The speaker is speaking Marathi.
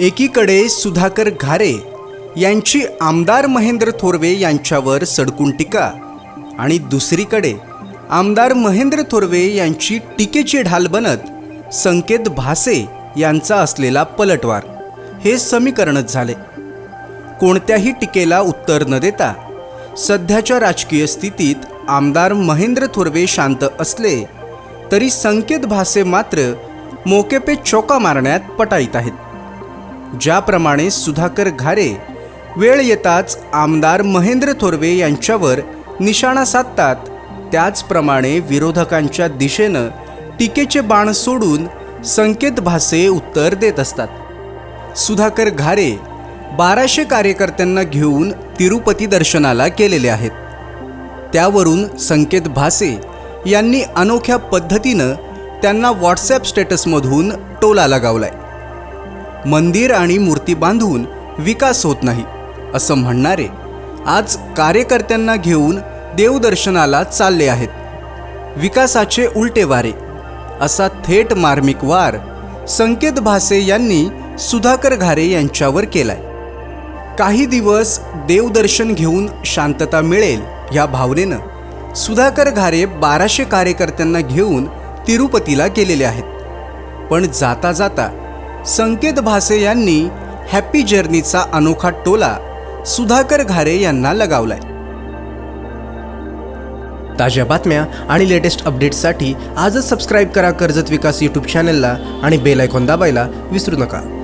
एकीकडे सुधाकर घारे यांची आमदार महेंद्र थोरवे यांच्यावर सडकून टीका आणि दुसरीकडे आमदार महेंद्र थोरवे यांची टीकेची ढाल बनत संकेत भासे यांचा असलेला पलटवार. हे समीकरणच झाले. कोणत्याही टीकेला उत्तर न देता सध्याच्या राजकीय स्थितीत आमदार महेंद्र थोरवे शांत असले तरी संकेत भासे मात्र मोकेपे चौका मारण्यात पटाईत आहेत. ज्याप्रमाणे सुधाकर घारे वेळ येताच आमदार महेंद्र थोरवे यांच्यावर निशाणा साधतात. त्याचप्रमाणे विरोधकांच्या दिशेनं टीकेचे बाण सोडून संकेत भासे उत्तर देत असतात. सुधाकर घारे बाराशे कार्यकर्त्यांना घेऊन तिरुपती दर्शनाला गेलेले आहेत. त्यावरून संकेत भासे यांनी अनोख्या पद्धतीनं त्यांना व्हॉट्सॲप स्टेटसमधून टोला लगावलाय. मंदिर आणि मूर्ती बांधून विकास होत नाही असं म्हणणारे आज कार्यकर्त्यांना घेऊन देवदर्शनाला चालले आहेत. विकासाचे उलटे वारे असा थेट मार्मिक वार संकेत भासे यांनी सुधाकर घारे यांच्यावर केलाय. काही दिवस देवदर्शन घेऊन शांतता मिळेल या भावनेनं सुधाकर घारे बाराशे कार्यकर्त्यांना घेऊन तिरुपतीला गेलेले आहेत. पण जाता जाता संकेत भासे यांनी हॅपी जर्नीचा अनोखा टोला सुधाकर घारे यांना लगावलाय. ताज्या बातम्या आणि लेटेस्ट अपडेट्ससाठी आजच सबस्क्राईब करा कर्जत विकास यूट्यूब चॅनलला आणि बेल आयकॉन दाबायला विसरू नका.